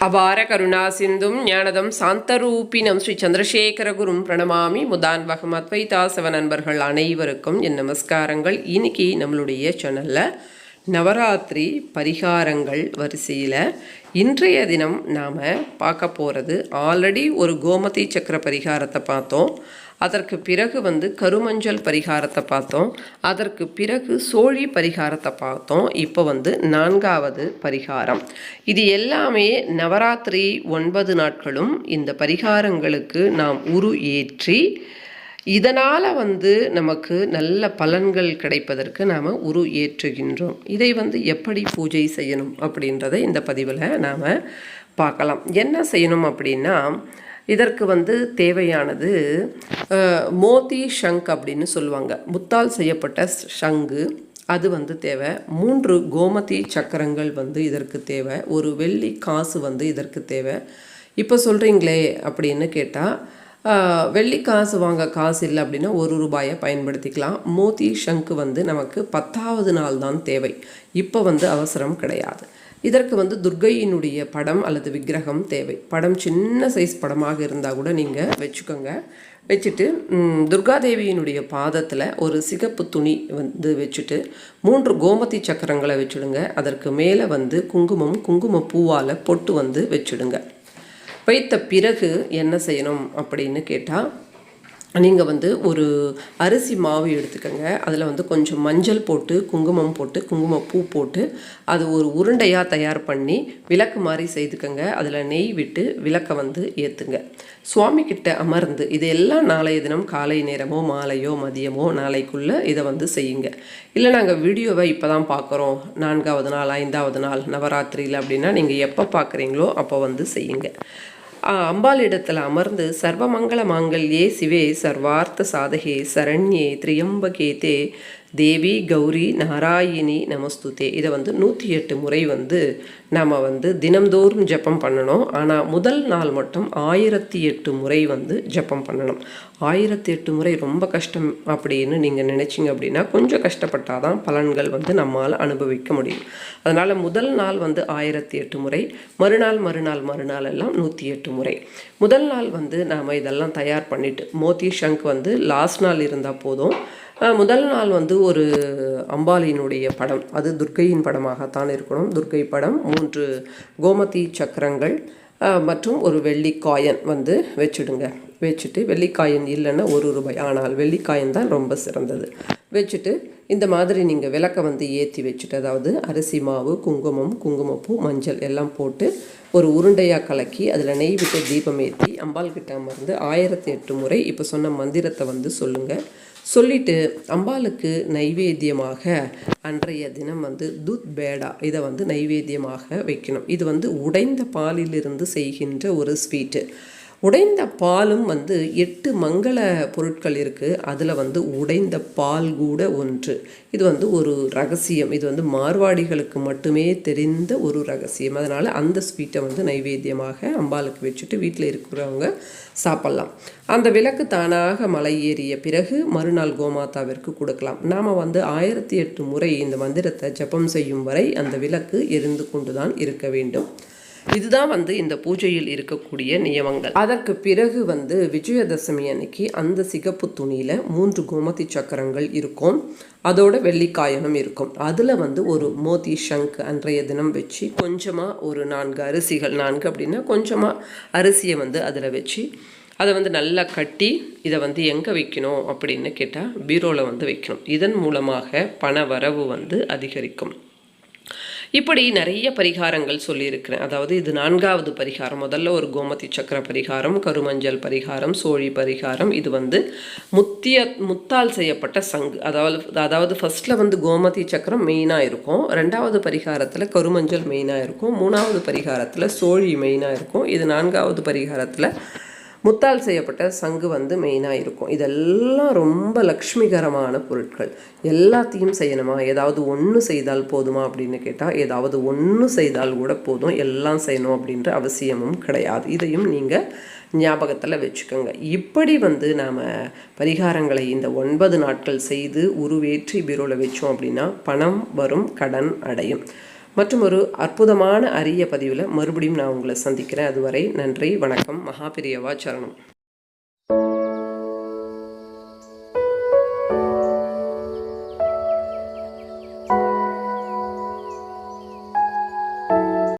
அபார கருணா சிந்தும் ஞானதம் சாந்தரூபினம் ஸ்ரீ சந்திரசேகரகுரும் பிரணமாமி முதான்வகம் அத்வைதாசவ நண்பர்கள் அனைவருக்கும் என் நமஸ்காரங்கள். இன்னைக்கு நம்மளுடைய சேனலில் நவராத்திரி பரிகாரங்கள் வரிசையில் இன்றைய தினம் நாம் பார்க்க போகிறது ஆல்ரெடி ஒரு கோமதி சக்கர பரிகாரத்தை பார்த்தோம். அதற்கு பிறகு வந்து கருமஞ்சள் பரிகாரத்தை பார்த்தோம். அதற்கு பிறகு சோழி பரிகாரத்தை பார்த்தோம். இப்போ வந்து நான்காவது பரிகாரம். இது எல்லாமே நவராத்திரி ஒன்பது நாட்களும் இந்த பரிகாரங்களுக்கு நாம் உரு ஏற்றி இதனால் வந்து நமக்கு நல்ல பலன்கள் கிடைப்பதற்கு நாம் உரு ஏற்றுகின்றோம். இதை வந்து எப்படி பூஜை செய்யணும் அப்படின்றத இந்த பதிவில் நாம் பார்க்கலாம். என்ன செய்யணும் அப்படின்னா இதற்கு வந்து தேவையானது மோதி ஷங்க் அப்படின்னு சொல்லுவாங்க. முத்தால் செய்யப்பட்ட ஷங்கு அது வந்து தேவை. மூன்று கோமதி சக்கரங்கள் வந்து இதற்கு தேவை. ஒரு வெள்ளி காசு வந்து இதற்கு தேவை. இப்போ சொல்கிறீங்களே அப்படின்னு கேட்டால் வெள்ளி காசு வாங்க காசு இல்லை அப்படின்னா ஒரு ரூபாயை பயன்படுத்திக்கலாம். மோதி ஷங்கு வந்து நமக்கு பத்தாவது நாள் தான் தேவை. இப்போ வந்து அவசரம் கிடையாது. இதற்கு வந்து துர்கையினுடைய படம் அல்லது விக்கிரகம் தேவை. படம் சின்ன சைஸ் படமாக இருந்தால் கூட நீங்கள் வச்சுக்கோங்க. வச்சுட்டு துர்காதேவியினுடைய பாதத்தில் ஒரு சிகப்பு துணி வந்து வச்சுட்டு மூன்று கோமதி சக்கரங்களை வச்சுடுங்க. அதற்கு மேலே வந்து குங்குமம் குங்கும பூவால் பொட்டு வந்து வச்சுடுங்க. வைத்த பிறகு என்ன செய்யணும் அப்படின்னு கேட்டால் நீங்கள் வந்து ஒரு அரிசி மாவு எடுத்துக்கோங்க. அதில் வந்து கொஞ்சம் மஞ்சள் போட்டு குங்குமம் போட்டு குங்குமப்பூ போட்டு அது ஒரு உருண்டையாக தயார் பண்ணி விளக்கு மாதிரி செய்துக்கோங்க. அதில் நெய் விட்டு விளக்கை வந்து ஏற்றுங்க சுவாமி கிட்ட அமர்ந்து இதெல்லாம் நாளைய தினம் காலை நேரமோ மாலையோ மதியமோ நாளைக்குள்ளே இதை வந்து செய்யுங்க. இல்லை நாங்கள் வீடியோவை இப்போ தான் பார்க்குறோம் நான்காவது நாள் ஐந்தாவது நாள் நவராத்திரியில் அப்படின்னா நீங்கள் எப்போ பார்க்குறீங்களோ அப்போ வந்து செய்யுங்க. அம்பாளிடத்தில் அமர்ந்து சர்வமங்கள மாங்கல்யே சிவே சர்வார்த்த சாதகே சரண்யே திரியம்பகே தே தேவி கௌரி நாராயணி நமஸ்துதே. இதை வந்து நூற்றி எட்டு முறை வந்து நாம் வந்து தினம்தோறும் ஜெபம் பண்ணணும். ஆனால் முதல் நாள் மட்டும் ஆயிரத்தி எட்டு முறை வந்து ஜெபம் பண்ணணும். ஆயிரத்தி எட்டு முறை ரொம்ப கஷ்டம் அப்படின்னு நீங்கள் நினச்சிங்க அப்படின்னா கொஞ்சம் கஷ்டப்பட்டால் தான் பலன்கள் வந்து நம்மால் அனுபவிக்க முடியும். அதனால் முதல் நாள் வந்து ஆயிரத்தி எட்டு முறை மறுநாள் மறுநாள் மறுநாள் எல்லாம் நூற்றி எட்டு முறை. முதல் நாள் வந்து நாம் இதெல்லாம் தயார் பண்ணிவிட்டு மோதி ஷங்க் வந்து லாஸ்ட் நாள் இருந்தால் போதும். முதல் நாள் வந்து ஒரு அம்பாளியினுடைய படம். அது துர்க்கையின் படமாகத்தான் இருக்கணும். துர்க்கை படம். மூன்று கோமதி சக்கரங்கள் மற்றும் ஒரு வெள்ளிக்காயன் வந்து வச்சுடுங்க. வச்சுட்டு வெள்ளிக்காயன் இல்லைன்னா ஒரு ரூபாய். ஆனால் வெள்ளிக்காயன் தான் ரொம்ப சிறந்தது. வச்சுட்டு இந்த மாதிரி நீங்கள் விளக்கை வந்து ஏற்றி வச்சுட்டு அதாவது அரிசி மாவு குங்குமம் குங்குமப்பூ மஞ்சள் எல்லாம் போட்டு ஒரு உருண்டையாக கலக்கி அதில் நெய் விட்டு தீபம் ஏற்றி அம்பாள் கிட்ட அமர்ந்து ஆயிரத்தி எட்டு முறை இப்போ சொன்ன மந்திரத்தை வந்து சொல்லுங்கள் சொல்லிட்டு அம்பாளுக்கு நைவேத்தியமாக அன்றைய தினம் வந்து துத் பேடா இதை வந்து நைவேத்தியமாக வைக்கணும். இது வந்து உடைந்த பாலிலிருந்து செய்கின்ற ஒரு ஸ்வீட்டு. உடைந்த பாலும் வந்து எட்டு மங்கள பொருட்கள் இருக்குது அதில் வந்து உடைந்த பால் கூட ஒன்று. இது வந்து ஒரு ரகசியம். இது வந்து மார்வாடிகளுக்கு மட்டுமே தெரிந்த ஒரு ரகசியம். அதனால் அந்த ஸ்வீட்டை வந்து நைவேத்தியமாக அம்பாளுக்கு வச்சுட்டு வீட்டில் இருக்கிறவங்க சாப்பிட்லாம். அந்த விளக்கு தானாக மலை ஏறிய பிறகு மறுநாள் கோமாதாவிற்கு கொடுக்கலாம். நாம் வந்து ஆயிரத்தி எட்டு முறை இந்த மந்திரத்தை ஜெபம் செய்யும் வரை அந்த விளக்கு எரிந்து கொண்டு தான் இருக்க வேண்டும். இதுதான் வந்து இந்த பூஜையில் இருக்கக்கூடிய நியமங்கள். அதற்கு பிறகு வந்து விஜயதசமி அன்னைக்கு அந்த சிகப்பு துணியில் மூன்று கோமதி சக்கரங்கள் இருக்கும். அதோட வெள்ளிக்காயனும் இருக்கும். அதில் வந்து ஒரு மோதி ஷங்க் அன்றைய தினம் வச்சு கொஞ்சமாக ஒரு நான்கு அரிசிகள் நான்கு அப்படின்னா கொஞ்சமாக அரிசியை வந்து அதில் வச்சு அதை வந்து நல்லா கட்டி இதை வந்து எங்கே வைக்கணும் அப்படின்னு கேட்டால் பீரோவில் வந்து வைக்கணும். இதன் மூலமாக பண வரவு வந்து அதிகரிக்கும். இப்படி நிறைய பரிகாரங்கள் சொல்லியிருக்கிறேன். அதாவது இது நான்காவது பரிகாரம். முதல்ல ஒரு கோமதி சக்கர பரிகாரம் கருமஞ்சள் பரிகாரம் சோழி பரிகாரம். இது வந்து முத்திய முத்தால் செய்யப்பட்ட சங்கு. அதாவது அதாவது ஃபர்ஸ்ட்ல வந்து கோமதி சக்கரம் மெயினாக இருக்கும். ரெண்டாவது பரிகாரத்தில் கருமஞ்சள் மெயினாக இருக்கும். மூணாவது பரிகாரத்தில் சோழி மெயினாக இருக்கும். இது நான்காவது பரிகாரத்தில் முத்தால் செய்யப்பட்ட சங்கு வந்து மெயினாக இருக்கும். இதெல்லாம் ரொம்ப லக்ஷ்மிகரமான பொருட்கள். எல்லாத்தையும் செய்யணுமா? ஏதாவது ஒன்று செய்தால் போதுமா அப்படின்னு கேட்டால் ஏதாவது ஒன்று செய்தால் கூட போதும். எல்லாம் செய்யணும் அப்படின்ற அவசியமும் கிடையாது. இதையும் நீங்கள் ஞாபகத்தில் வச்சுக்கோங்க. இப்படி வந்து நாம் பரிகாரங்களை இந்த ஒன்பது நாட்கள் செய்து உருவேற்றி பீரோவில் வச்சோம் அப்படின்னா பணம் வரும் கடன் அடையும். மற்றும் ஒரு அற்புதமான அரிய பதிவில் மறுபடியும் நான் உங்களை சந்திக்கிறேன். அதுவரை நன்றி வணக்கம் மகாபிரியவா சரணம்.